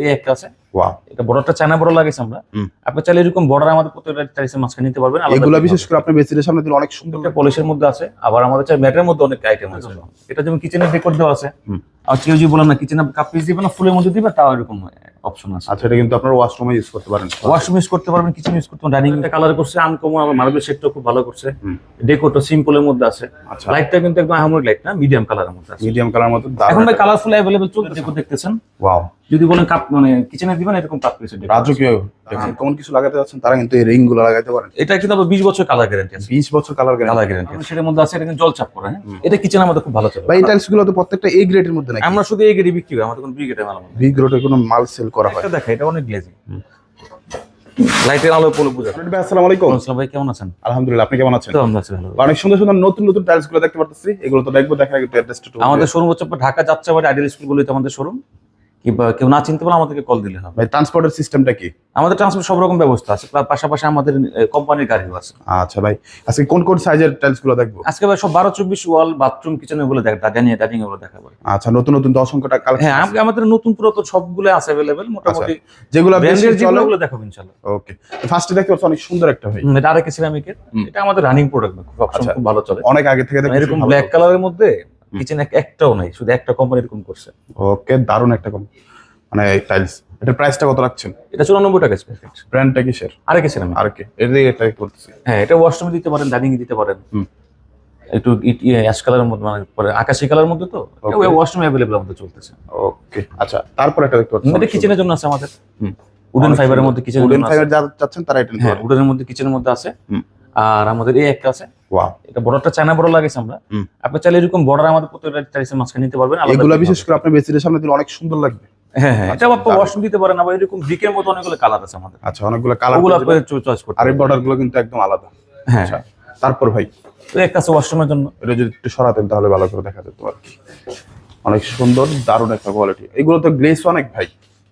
এই একটা আছে ওয়াও এটা বড়টা চায়না বড় লাগিয়েছে আমরা। আপনি চাইলে এরকম বর্ডার আমাদের প্রত্যেকটা টাইসের মাঝখানে নিতে পারবেন। আলাদা বিশেষ করে আপনি বেসিনের সামনে দিলে অনেক সুন্দর একটা পলিশের মধ্যে আছে। আবার আমাদের চাই ম্যাটের মধ্যে অনেক আইটেম আছে। এটা যেমন কিচেনের ডেকোর দেওয়া আছে। আর কেউ যদি বলেন না কিচেনে কাপ পিস দিবে না ফুলের মধ্যে দিবে তাও এরকম অপশন আছে। আচ্ছা এটা কিন্তু আপনার ওয়াশরুমে ইউজ করতে পারেন। ওয়াশরুম ইউজ করতে পারবেন কিচেন ইউজ করতে পারবেন। ডাইনিং কালার করছে আনকমন মার্বেল শেডটা খুব ভালো করছে। ডেকোরটা সিম্পলের মধ্যে আছে। আচ্ছা। লাইটটা কিন্তু একদম আহামরি লাইট না মিডিয়াম কালারের মধ্যে আছে। মিডিয়াম এখন ভাই কালারফুল ডেকোর দেখতেছেন? ওয়াও যদি বলেন কাপ মানে কিচেনে দিবেন এরকম রাজকীয় দেখছেন কেমন কিছু লাগাতে যাচ্ছেন তারা কিন্তু এই রিংগুলো লাগাইতে পারেন। এটা কিন্তু আবার বিশ বছর কালার গ্যারান্টি আছে। বিশ বছর কালার কালার গ্যারান্টি সেটার মধ্যে আছে এটা কিন্তু জল চাপ করে হ্যাঁ? এটা কিচেন আমাদের খুব ভালো চলে। ভাই টাইলসগুলো তো প্রত্যেকটা এ গ্রেডের মধ্যে নাকি? আমরা শুধু বিক্রি করি আমাদের কোনো বি মাল বি গ্রেডে কোনো মাল সেল করা হয় এটা দেখা এটা অনেক গ্লেজি লাইটের আলো পলো বুঝা ভাই আসসালামু আলাইকুম। আসসালাম ভাই কেমন আছেন? আলহামদুলিল্লাহ আপনি কেমন আছেন? তো আমরা আছি ভালো। অনেক সুন্দর সুন্দর নতুন নতুন টাইলসগুলো দেখতে পারতেছি এগুলো তো দেখব অ্যাড্রেসটা আমাদের শোরুম হচ্ছে ঢাকা আইডিয়াল স্কুলগুলিতে আমাদের শোরুম কিংবা কেউ না চিনতে পারলে আমাদেরকে কল দিলে হবে। ট্রান্সপোর্টের সিস্টেমটা কি? আমাদের ট্রান্সপোর্ট সব রকম ব্যবস্থা আছে পাশাপাশি আমাদের কোম্পানির গাড়িও আছে। আচ্ছা ভাই আজকে কোন কোন সাইজের টাইলসগুলো দেখব? আজকে ভাই সব বারো চব্বিশ ওয়াল বাথরুম কিচেন এগুলো দেখ ডাইনিং ডাইনিং এগুলো দেখাবো। আচ্ছা নতুন নতুন দশ অঙ্কটা হ্যাঁ আমাদের নতুন পুরাতন সবগুলো আছে অ্যাভেলেবেল মোটামুটি যেগুলো বেশি ব্র্যান্ডের যেগুলো দেখাবো ইনশাল্লাহ। ওকে ফার্স্টে দেখতে পাচ্ছি অনেক সুন্দর একটা ভাই। এটা আরেক সিরামিকের এটা আমাদের রানিং প্রোডাক্ট খুব আচ্ছা। খুব ভালো চলে। অনেক আগে থেকে এরকম ব্ল্যাক কালারের মধ্যে কিচেন একটাও নাই শুধু একটা কোম্পানি এরকম করছে। ওকে দারুণ একটা কম মানে টাইলস এটার প্রাইসটা কত রাখছেন? এটা চুরানব্বই টাকা স্কোয়ার ফিট ব্র্যান্ডটা কিসের? আর কি? এর দিকে এটা করতেছি। হ্যাঁ এটা ওয়াশরুমে দিতে পারেন ডাইনিং দিতে পারেন। একটু অ্যাশ কালারের মধ্যে মানে পরে আকাশি কালারের মধ্যে তো. ওয়াশরুমে অ্যাভেলেবল আমাদের চলতেছে। ওকে আচ্ছা তারপর একটা দেখতে এটা কিচেনের জন্য আছে আমাদের। হুম। উডেন ফাইবারের মধ্যে কিচেনের উডেন ফাইবার যা চাচ্ছেন তারা এটা হ্যাঁ উডেনের মধ্যে কিচেনের মধ্যে আছে। আর আমাদের এই একটা আছে। ওয়াও এটা বড়টা চায়না আমরা। আপনি চাইলে এরকম বর্ডার আমাদের প্রত্যেকটা টাইসের মাঝখানে নিতে পারবেন আলাদা বিশেষ করে আপনি বেসিনের সামনে দিলে অনেক সুন্দর লাগবে। হ্যাঁ হ্যাঁ এটা আচ্ছা, আপনি ওয়াশরুম দিতে পারেন আবার এরকম ব্রিকের মতো অনেকগুলো কালার আছে আমাদের। আচ্ছা অনেকগুলো কালার ওগুলো আপনি চয়েস করতে আর এই পারেন। বর্ডারগুলো কিন্তু একদম আলাদা। হ্যাঁ। আচ্ছা তারপর ভাই? একটা আছে ওয়াশরুমের জন্য। এটা যদি একটু সরাতেন তাহলে ভালো করে দেখা যেত আর কি। অনেক সুন্দর দারুণ একটা কোয়ালিটি এগুলো তো গ্লেস অনেক ভাই।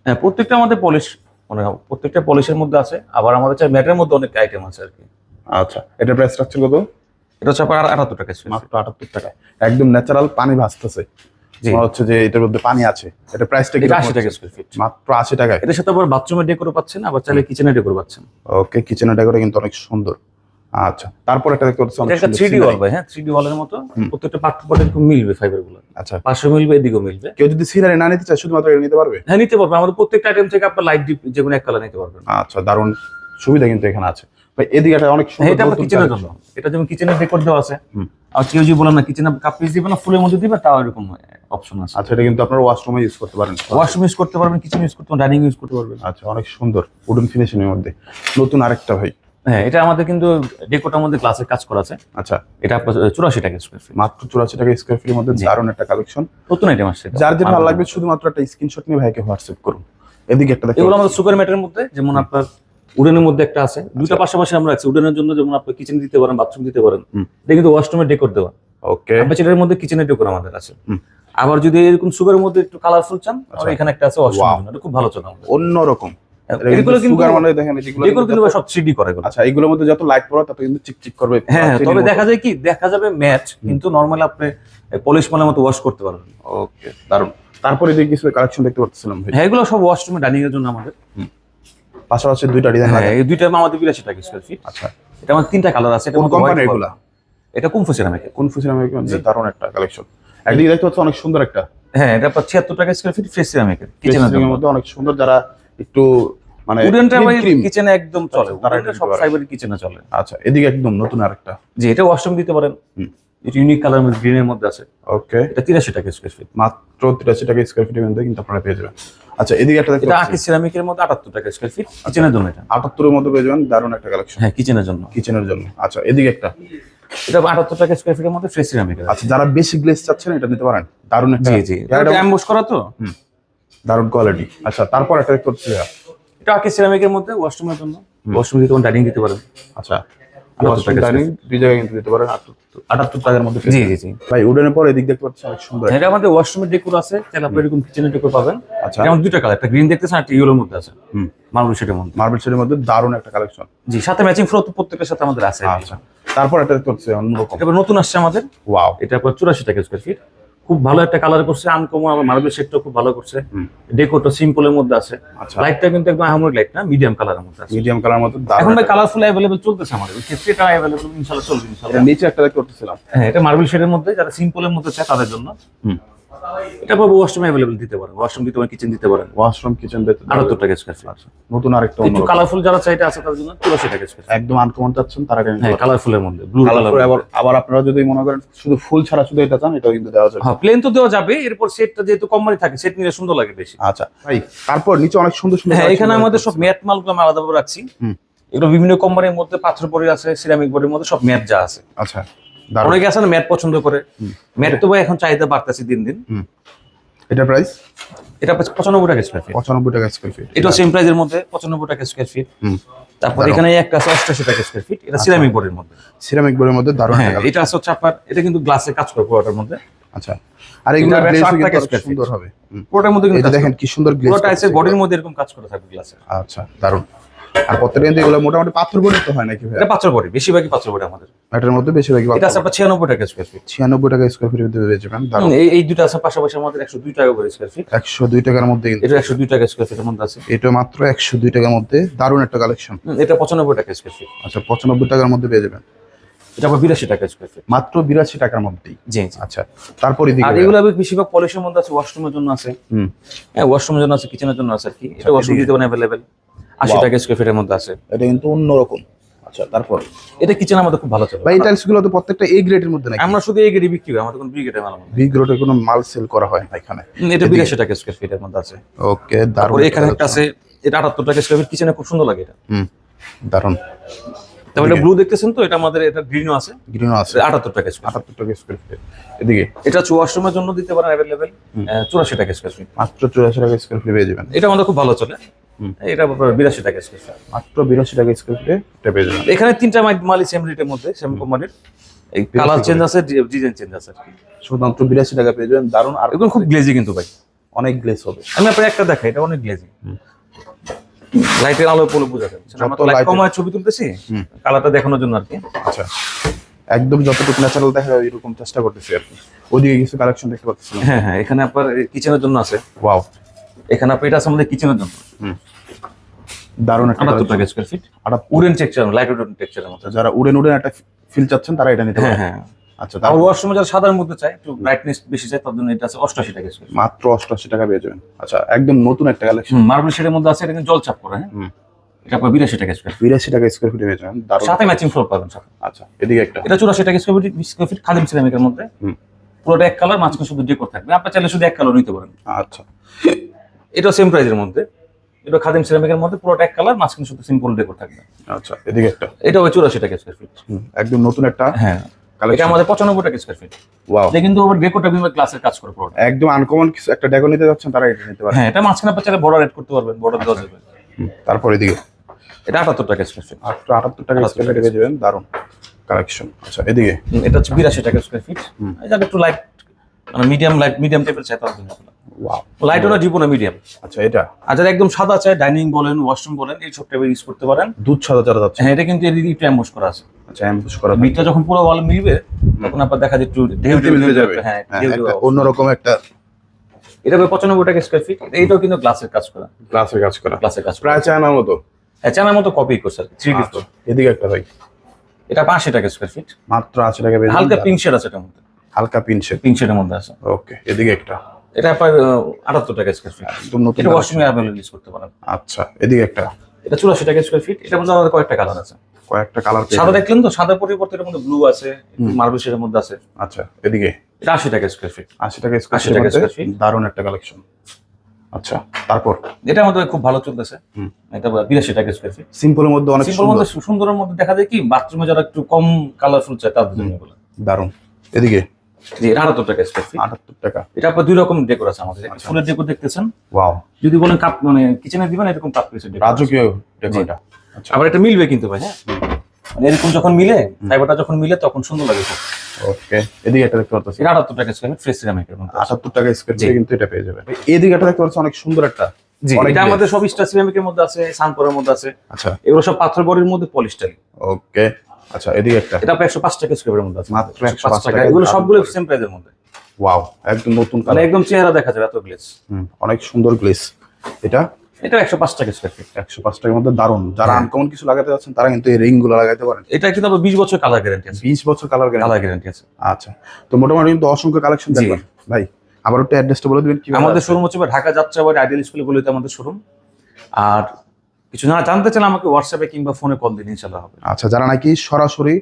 হ্যাঁ প্রত্যেকটা আমাদের পলিশ মানে প্রত্যেকটা পলিশের মধ্যে আছে আবার আমাদের চাই ম্যাটের মধ্যে অনেক আইটেম আছে আর কি। আচ্ছা এটা প্রাইস স্ট্রাকচার কত? এটা হচ্ছে আপনার আটাত্তর টাকা মাত্র আটাত্তর টাকা একদম ন্যাচারাল পানি ভাসতেছে। হচ্ছে যে এটার মধ্যে পানি আছে। এটা প্রাইসটা কি টাকা স্কোয়ার ফিট মাত্র আশি টাকায়। এটার সাথে আবার বাথরুমের ডেকোরও পাচ্ছেন আবার চাইলে কিচেনের ডেকোর পাচ্ছেন। ওকে কিচেনের কিন্তু অনেক সুন্দর। আচ্ছা তারপর একটা দেখতে পাচ্ছি এটা। ওয়াল ভাই হ্যাঁ ওয়ালের মতো। প্রত্যেকটা পার্ট পার্ট এরকম মিলবে ফাইবারগুলো। আচ্ছা। পাশে মিলবে এদিকেও মিলবে। কেউ যদি সিনারি না নিতে চায় শুধুমাত্র এটা নিতে পারবে? হ্যাঁ নিতে পারবেন আমাদের প্রত্যেকটা আইটেম থেকে আপনার লাইট ডিপ যে কোনো এক কালার নিতে পারবেন। আচ্ছা দারুণ সুবিধা কিন্তু এখানে আছে। ভাই এদিকে একটা অনেক হ্যাঁ এটা আপনার কিচেনের জন্য। এটা যেমন কিচেনের ডেকোর দেওয়া আছে আর কেউ যদি বলেন না কিচেনে কাপ পিস দিবে না ফুলের মধ্যে দিবে তাও এরকম অপশন আছে। আচ্ছা এটা কিন্তু আপনার ওয়াশরুমে ইউজ করতে পারেন। ওয়াশরুম ইউজ করতে পারবেন কিচেন ইউজ করতে পারবেন ডাইনিং ইউজ করতে পারবেন। আচ্ছা অনেক সুন্দর উডেন মধ্যে। নতুন আরেকটা ভাই। হ্যাঁ এটা আমাদের কিন্তু ডেকোটার মধ্যে গ্লাসের কাজ করা আছে। আচ্ছা। এটা আপনার চুরাশি টাকা স্কোয়ার ফিট মাত্র চুরাশি টাকা স্কোয়ার ফিটের মধ্যে জি। দারুণ একটা কালেকশন নতুন আইটেম আসছে এটা। যার যেটা ভালো লাগবে শুধুমাত্র একটা স্ক্রিনশট নিয়ে ভাইকে হোয়াটসঅ্যাপ করুন। এদিকে একটা দেখতে এগুলো আমাদের সুগার ম্যাটের মধ্যে যেমন আপনার উডেনের মধ্যে একটা আছে। দুইটা পাশাপাশি আমরা রাখছি। উডেনের জন্য যেমন আপনি কিচেন দিতে পারেন বাথরুম দিতে পারেন। এটা কিন্তু ওয়াশরুমের ডেকোর দেওয়া। ওকে অ্যাম্বাসেডারের মধ্যে কিচেনের ডেকোর আমাদের আছে। আবার যদি এরকম সুগারের মধ্যে একটু কালারফুল চান তাহলে আচ্ছা। এখানে একটা আছে ওয়াশরুম. এটা খুব ভালো চলে আমাদের। অন্যরকম। এগুলো কিন্তু সুগার মানে দেখেন ডেকোর কিন্তু সব থ্রি করে এগুলো। আচ্ছা এগুলোর মধ্যে যত লাইট পড়ে তত কিন্তু চিকচিক করবে। হ্যাঁ হ্যাঁ, তবে দেখা যায় কি দেখা যাবে ম্যাচ কিন্তু নর্মালি আপনি পলিশ মালের মতো ওয়াশ করতে পারবেন ওকে দারুণ। তারপরে যে কিছু কালেকশন দেখতে পাচ্ছিলাম ভাই। হ্যাঁ এগুলো সব ওয়াশরুমে ডাইনিং এর জন্য আমাদের। পাশাপাশি দুইটা ডিজাইন হ্যাঁ এই দুইটা আমাদের বিরাশি টাকা স্কোয়ার ফিট আচ্ছা। এটা আমাদের তিনটা কালার আছে এটা কোন কোম্পানি এগুলা? এটা কুমফু সিরামিকের কোন ফুসিনামের মধ্যে দারুণ একটা কালেকশন একদিকে দেখতে পাচ্ছি অনেক সুন্দর একটা। হ্যাঁ এটা আপনার ছিয়াত্তর টাকা স্কোয়ার ফিট ফ্রেশ সিরামিকের কিচেনের মধ্যে অনেক সুন্দর যারা একটু মানে উডেনটা। কিচেনে একদম চলে। তারা উডেনটা এটা সব নিতে কিচেনে চলে। আচ্ছা এদিকে একদম নতুন আরেকটা। জি এটা ওয়াশরুম দিতে পারেন। এটা ইউনিক কালার মধ্যে গ্রিনের মধ্যে আছে। ওকে এটা তিরাশি টাকা স্কোয়ার ফিট মাত্র তিরাশি টাকা স্কোয়ার ফিটের মধ্যে কিন্তু আপনারা পেয়ে যাবেন। আচ্ছা এদিকে একটা দেখতে আকি সিরামিকের মধ্যে আটাত্তর টাকা স্কোয়ার ফিট কিচেনের জন্য এটা। আটাত্তরের মধ্যে পেয়ে যাবেন দারুণ একটা কালেকশন হ্যাঁ কিচেনের জন্য। কিচেনের জন্য। আচ্ছা এদিকে একটা। এটা আটাত্তর টাকা স্কোয়ার ফিটের মধ্যে ফ্রেশ সিরামিকের আচ্ছা যারা বেশি গ্লেস চাচ্ছেন এটা নিতে পারেন। দারুণ একটা জি জি। এটা অ্যাম্বুশ করা তো? দারুণ কোয়ালিটি আচ্ছা তারপর একটা দেখতে পাচ্ছি এটা আকি সিরামিকের মধ্যে ওয়াশরুমের জন্য। ওয়াশরুম দিতে ডাইনিং দিতে পারেন আচ্ছা। আটাত্তর দুই জায়গায় কিন্তু দিতে পারেন। আটাত্তর- আটাত্তর টাকার মধ্যে জি জি জি। ভাই উডেনের পর এদিক দেখতে পাচ্ছি অনেক সুন্দর। এটা আমাদের ওয়াশরুমের ডেকোর আছে। তাহলে আপনি এরকম কিচেনের ডেকোর পাবেন। আচ্ছা। যেমন দুইটা কালার একটা গ্রিন দেখতেছেন একটা ইয়েলোর মধ্যে আছে। হুম। মার্বেল শেডের মধ্যে। মার্বেল শেডের মধ্যে দারুণ একটা কালেকশন জি সাথে ম্যাচিং ফ্লো তো প্রত্যেকের সাথে আমাদের আছে। আচ্ছা। তারপর অন্যরকম। নতুন আসছে আমাদের। ওয়াও এটা আপনার চুরাশি টাকা স্কোয়ার ফিট খুব ভালো একটা কালার করছে আনকমন আবার মার্বেল শেডটা খুব ভালো করছে। ডেকোটা ডেকোরটা সিম্পলের মধ্যে আছে। আচ্ছা। লাইটটা কিন্তু একদম আহমদ লাইট না মিডিয়াম কালারের মধ্যে আছে। মিডিয়াম কালার মধ্যে এখন ভাই কালারফুল अवेलेबल চলতেছে আমাদের। ক্ষেত্রে এটা अवेलेबल ইনশাআল্লাহ চলবে ইনশাআল্লাহ নিচে একটা করতেছিলাম হ্যাঁ এটা মার্বেল শেডের মধ্যে যারা সিম্পলের মধ্যে চায় তাদের জন্য। হুম। এটা পাবো ওয়াশরুম অ্যাভেলেবল দিতে পারেন। ওয়াশরুম দিতে পারেন কিচেন দিতে পারেন? ওয়াশরুম কিচেন আটাত্তর টাকা স্কোয়ার ফিট নতুন আরেকটা অন্যরকম। কালারফুল যারা চাইতে আছে তাদের জন্য চুরাশি টাকা স্কোয়ার একদম আনকমন চাচ্ছেন তারা হ্যাঁ কালারফুলের মধ্যে ব্লু কালার আবার আবার আপনারা যদি মনে করেন শুধু ফুল ছাড়া শুধু এটা চান এটাও কিন্তু দেওয়া যাবে। হ্যাঁ প্লেন তো দেওয়া যাবে এরপর সেটটা যেহেতু কম মারি থাকে সেট নিলে সুন্দর লাগে বেশি। আচ্ছা ভাই তারপর নিচে অনেক সুন্দর সুন্দর হ্যাঁ এখানে আমাদের সব ম্যাট মালগুলো আমি আলাদাভাবে রাখছি। হুম। এগুলো বিভিন্ন কোম্পানির মধ্যে পাথর পরে আছে সিরামিক বডির মধ্যে সব ম্যাট যা আছে। আচ্ছা। অনেকে আছে না ম্যাট পছন্দ করে। ম্যাট তো ভাই এখন চাহিদা বাড়তেছে দিন দিন। এটা প্রাইস এটা পঁচানব্বই টাকা স্কোয়ার ফিট পঁচানব্বই টাকা স্কোয়ার ফিট এটা সেম প্রাইজের মধ্যে পঁচানব্বই টাকা স্কোয়ার ফিট তারপর এখানে একটা আছে অষ্টাশি টাকা স্কোয়ার ফিট এটা সিরামিক বোর্ডের মধ্যে। সিরামিক বোর্ডের মধ্যে দারুণ হ্যাঁ এটা আছে হচ্ছে আপনার এটা কিন্তু গ্লাসে কাজ করে পুরোটার মধ্যে। আচ্ছা। আর এগুলো। সুন্দর হবে। পুরোটার মধ্যে কিন্তু দেখেন কি সুন্দর গ্লেজ পুরোটা আছে বডির মধ্যে এরকম কাজ করে থাকবে গ্লাসে আচ্ছা দারুণ। আর প্রত্যেকটা কিন্তু এগুলো মোটামুটি পাথর বোর্ডের তো হয় নাকি ভাই এটা পাথর বডি বেশিরভাগই পাথর বডি আমাদের। এটার মধ্যে বেশিরভাগই এটা আছে আপনার ছিয়ানব্বই টাকা স্কোয়ার ফিট ছিয়ানব্বই টাকা স্কোয়ার ফিট পেয়ে যাবেন দারুণ। এই এই দুটো আছে পাশাপাশি আমাদের একশো দুই টাকা করে স্কোয়ার ফিট একশো দুই টাকার মধ্যে কিন্তু এটা টাকা স্কোয়ার ফিটের মধ্যে আছে। এটা মাত্র একশো দুই টাকার মধ্যে দারুণ একটা কালেকশন এটা পঁচানব্বই টাকা স্কোয়ার ফিট আচ্ছা পঁচানব্বই টাকার মধ্যে পেয়ে যাবেন এটা আবার বিরাশি টাকা স্কোয়ার ফিট মাত্র বিরাশি টাকার মধ্যেই। জি আচ্ছা তারপরে আর এগুলো বেশিরভাগ পলিশের মধ্যে আছে ওয়াশরুমের জন্য আছে। হুম। হ্যাঁ ওয়াশরুমের জন্য আছে কিচেনের জন্য আছে আর কি। এটা ওয়াশরুম দিতে অ্যাভেলেবেল আশি. টাকা স্কোয়ার ফিটের মধ্যে আছে। এটা কিন্তু অন্যরকম। আচ্ছা তারপর? এটা কিচেন আমাদের খুব ভালো চলে। ভাই টাইলসগুলো তো প্রত্যেকটা এ গ্রেডের মধ্যে নাকি? আমরা শুধু এই গেড়ি বিক্রি করি আমাদের কোনো বি গেটে মাল। বি গ্রেডে কোনো মাল সেল করা হয় না এখানে। এটা টাকা স্কোয়ার ফিটের মধ্যে আছে। ওকে তারপরে এখানে একটা আছে এটা আটাত্তর টাকা স্কোয়ার ফিট কিচেনে খুব সুন্দর লাগে এটা। হুম দারুণ। তারপরে ব্লু দেখতেছেন তো? এটা আমাদের এটা গ্রিনও আছে। গ্রিনও আছে। আটাত্তর টাকা স্কোয়ার আটাত্তর টাকা স্কোয়ার ফিট এদিকে। এটা হচ্ছে ওয়াশরুমের জন্য দিতে পারেন অ্যাভেলেবেল চুরাশি টাকা স্কোয়ার ফিট মাত্র চুরাশি টাকা স্কোয়ার ফিট পেয়ে যাবেন। এটা আমাদের খুব ভালো চলে। এটা বিরাশি টাকা স্কোয়ার ফিট মাত্র বিরাশি টাকা স্কোয়ার ফিটে এটা পেয়ে যাবেন। এখানে তিনটা মালই সেম রেটের মধ্যে সেম কোম্পানির এই কালার চেঞ্জ আছে ডিজাইন চেঞ্জ আছে শুধুমাত্র বিরাশি টাকা পেয়ে যাবেন দারুণ। আর এগুলো খুব গ্লেজি কিন্তু ভাই। অনেক গ্লেস হবে। আমি আপনার একটা দেখাই এটা অনেক গ্লেজি লাইটের আলো পলে বোঝা যাবে। আমরা তো লাইট কমায় ছবি তুলতেছি। কালারটা দেখানোর জন্য আর কি। আচ্ছা। একদম যতটুকু ন্যাচারাল দেখা যায় এরকম চেষ্টা করতেছি আর কি। ওদিকে কিছু কালেকশন দেখতে পাচ্ছিলাম। হ্যাঁ হ্যাঁ এখানে আপনার কিচেনের জন্য আছে। ওয়াও এখানে আপনার এটা আছে আমাদের কিচেনের জন্য দারুণ একটা আটাত্তর। টাকা square feet. Wooden texture light wooden টেক্সচারের মতো যারা উড়েন উড়েন একটা ফিল চাচ্ছেন তারা এটা নিতে হ্যাঁ হ্যাঁ। আচ্ছা আর তারপর ওয়াশরুমে যারা সাদার মধ্যে চায় একটু ব্রাইটনেস বেশি চায় তার জন্য এটা আছে অষ্টআশি টাকা স্কোয়ার মাত্র অষ্টআশি টাকা পেয়ে যাবেন। আচ্ছা একদম নতুন একটা কালেকশন মার্বেল শেডের মধ্যে আছে এটা কিন্তু জল চাপ করে হ্যাঁ? এটা আপনার বিরাশি টাকা স্কোয়ার বিরাশি টাকা স্কোয়ার ফিট পেয়ে যাবেন। সাথে ম্যাচিং ফ্লোর পাবেন সাথে। আচ্ছা এদিকে একটা। এটা চুরাশি টাকা square feet square feet Khadim সিরামিকের মধ্যে। হুম। পুরোটা এক কালার মাঝখানে শুধু ডেকোর থাকবে। আপনার চাইলে শুধু এক কালার নিতে পারেন। আচ্ছা। এটা সেম প্রাইজের মধ্যে। এটা খাদিম সিরামিকের মধ্যে পুরোটা এক কালার মাঝখানে শুধু সিম্পল ডেকোর থাকবে আচ্ছা এদিকে একটা। এটা ওই চুরাশি টাকা স্কোয়ার ফিট একদম নতুন একটা হ্যাঁ। এটা আমাদের পঁচানব্বই টাকা স্কোয়ার ফিট ওয়াও এটা কিন্তু আবার ডেকোরটা বিভিন্ন গ্লাসের কাজ করে পুরোটা। একদম আনকমন কিছু একটা ডেকো নিতে যাচ্ছেন তারা এটা নিতে পারে হ্যাঁ এটা মাঝখানে আপনার চাইলে বর্ডার এড করতে পারবেন বর্ডার দেওয়া যাবে। তারপর এদিকে। এটা আটাত্তর টাকা স্কোয়ার ফিট আটাত্তর টাকা 78 স্কোয়ার ফিট পেয়ে যাবেন দারুণ কালেকশন আচ্ছা এদিকে। এটা হচ্ছে বিরাশি টাকা স্কোয়ার ফিট। এটা একটু লাইট মানে মিডিয়াম লাইট মিডিয়াম টাইপের চাই তার জন্য লাইট জীবনে মিডিয়াম আচ্ছা এটা? একদম সাদা ডাইনিং বলেন ওয়াশরুম বলেন এই সব টাইপের ইউজ করতে পারেন। দুধ সাদা যাচ্ছে। হ্যাঁ এটা কিন্তু একটু অ্যাম্বুশ করা আছে। আচ্ছা অ্যাম্বুশ করা বিটটা যখন পুরো ওয়াল মিলবে তখন আপনার দেখা যায় একটু ঢেউ ঢেউ যাবে। হ্যাঁ হ্যাঁ, ঢেউ একটা ঢেউ অন্যরকম একটা এটা পঁচানব্বই টাকা স্কোয়ার ফিট এইটাও কিন্তু গ্লাসের কাজ করা। গ্লাসের কাজ করা। গ্লাসের কাজ করা। প্রায় চায়নার মতো। হ্যাঁ মতো কপি করছে আর থ্রি ডি আচ্ছা, এদিকে একটা ভাই। এটা টাকা স্কোয়ার ফিট মাত্র আশি টাকা হালকা পিঙ্ক শেড আছে এটার মধ্যে। হালকা পিঙ্ক শেডের মধ্যে আছে। ওকে এদিকে একটা। এটা আপনার আটাত্তর টাকা স্কোয়ার ফিট নতুন। ওয়াশরুমে অ্যাভেলেবল ইউজ করতে পারেন। আচ্ছা এদিকে একটা। এটা চুরাশি টাকা স্কোয়ার ফিট এটার মধ্যে আমাদের কয়েকটা কালার আছে। কয়েকটা কালার সাদা দেখলেন তো? সাদা পরিবর্তে এর মধ্যে ব্লু আছে মার্বেল শেডের মধ্যে আছে। আচ্ছা এদিকে। এটা আশি টাকা স্কোয়ার ফিট আশি টাকা 80 টাকা স্কোয়ার feet। দারুণ একটা কালেকশন আচ্ছা তারপর? এটা আমাদের খুব ভালো চলতেছে। এটা বিরাশি টাকা স্কোয়ার ফিট সিম্পলের মধ্যে অনেক সিম্পল সুন্দর। মধ্যে সুন্দরের মধ্যে দেখা যায় কি? বাথরুমে যারা একটু কম কালারফুল চায় তাদের জন্য দারুণ। এদিকে? জি আটাত্তর টাকা স্কোয়ার ফিট আটাত্তর টাকা। এটা আপনার দুই রকম ডেকোর আছে আমাদের। আচ্ছা। ফুলের ডেকোর দেখতেছেন? ওয়াও যদি বলেন কাপ মানে কিচেনে দিবেন এরকম কাপ রাজকীয় ডেকোরটা আচ্ছা। আবার এটা মিলবে কিন্তু ভাই হ্যাঁ? মানে এরকম যখন মিলে ফাইবারটা যখন মিলে তখন সুন্দর লাগে ওকে এদিকে একটা দেখতে পাচ্ছি এটা আটাত্তর টাকা স্কোয়ার ফ্রেশ সিরামিকের মধ্যে আটাত্তর টাকা স্কোয়ার। কিন্তু এটা পেয়ে যাবেন। এদিকে একটা দেখতে পাচ্ছি অনেক সুন্দর একটা। জি এটা আমাদের সব স্টার সিরামিকের মধ্যে আছে সানপরের মধ্যে আছে। আচ্ছা। এগুলো সব পাথর বডির মধ্যে পলিস্টাইল ওকে আচ্ছা এদিকে একটা। এটা আপনার একশো পাঁচ টাকা স্কোয়ারের মধ্যে আছে। মাত্র 105 105 টাকা। এগুলো সবগুলো সেম প্রাইজের মধ্যে। ওয়াও একদম নতুন মানে কালার একদম চেহারা দেখা যাবে এত গ্লেজ অনেক সুন্দর গ্লেস এটা? এটা একশো পাঁচ টাকা স্কোয়ার ফিট একশো পাঁচ টাকার মধ্যে দারুণ। যারা হ্যাঁ। আনকমন কিছু লাগাতে যাচ্ছেন তারা কিন্তু এই রিংগুলো লাগাতে পারেন। এটা কিন্তু আবার বিশ বছর কালার গ্যারান্টি আছে। বিশ বছর কালার কালার গ্যারান্টি আছে। আচ্ছা তো মোটামুটি কিন্তু অসংখ্য কালেকশন দেখবেন ভাই আবার একটু অ্যাড্রেসটা বলে দিবেন কি আমাদের শোরুম হচ্ছে ঢাকা যাত্রাবাড়ি আইডিয়াল স্কুলে বলে আমাদের শোরুম আর কিছু না জানতে চাইলে আমাকে হোয়াটসঅ্যাপে কিংবা ফোনে কল দিন ইনশাল্লাহ হবে। আচ্ছা যারা নাকি সরাসরি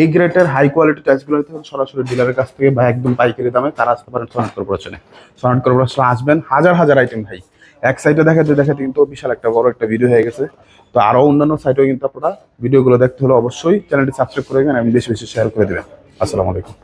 এই গ্রেটের হাই কোয়ালিটি টাইলসগুলো নিতে সরাসরি ডিলারের কাছ থেকে বা একদম পাইকারি দামে তারা আসতে পারেন সোনাট কর্পোরেশনে সোনাট কর্পোরেশনে আসবেন, হাজার হাজার আইটেম ভাই। এক সাইডে দেখাতে দেখাতে কিন্তু বিশাল একটা বড় একটা ভিডিও হয়ে গেছে। তো আরও অন্যান্য সাইটেও কিন্তু আপনারা ভিডিওগুলো দেখতে হলে অবশ্যই চ্যানেলটি সাবস্ক্রাইব করে দেবেন এবং বেশি বেশি শেয়ার করে দেবেন। আসসালামু আলাইকুম।